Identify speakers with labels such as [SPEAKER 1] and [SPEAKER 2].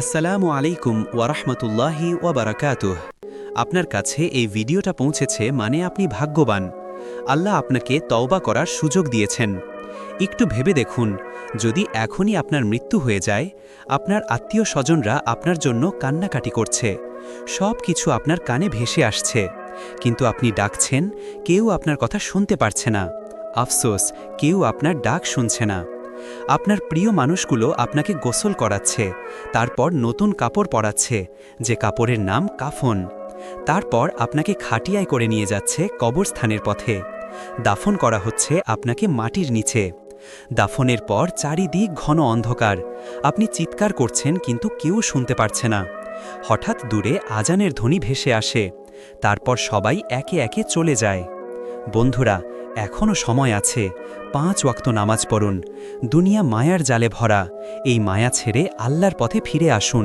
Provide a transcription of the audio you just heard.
[SPEAKER 1] আসসালামু আলাইকুম ওয়ারাহমতুল্লাহি ওয়াবারাকাতুহ আপনার কাছে এই ভিডিওটা পৌঁছেছে মানে আপনি ভাগ্যবান। আল্লাহ আপনাকে তওবা করার সুযোগ দিয়েছেন। একটু ভেবে দেখুন, যদি এখনই আপনার মৃত্যু হয়ে যায়, আপনার আত্মীয় স্বজনরা আপনার জন্য কান্নাকাটি করছে। সব কিছু আপনার কানে ভেসে আসছে। কিন্তু আপনি ডাকছেন, কেউ আপনার কথা শুনতে পারছে না। আফসোস, কেউ আপনার ডাক শুনছে না। আপনার প্রিয় মানুষগুলো আপনাকে গোসল করাচ্ছে, তারপর নতুন কাপড় পরাচ্ছে, যে কাপড়ের নাম কাফন। তারপর আপনাকে খাটিয়ায় করে নিয়ে যাচ্ছে কবরস্থানের পথে। দাফন করা হচ্ছে আপনাকে মাটির নিচে। দাফনের পর চারিদিক ঘন অন্ধকার। আপনি চিৎকার করছেন কিন্তু কেউ শুনতে পারছে না। হঠাৎ দূরে আজানের ধ্বনি ভেসে আসে। তারপর সবাই একে একে চলে যায়। বন্ধুরা এখনও সময় আছে, পাঁচ ওয়াক্ত নামাজ পড়ুন, দুনিয়া মায়ার জালে ভরা, এই মায়া ছেড়ে আল্লাহর পথে ফিরে আসুন।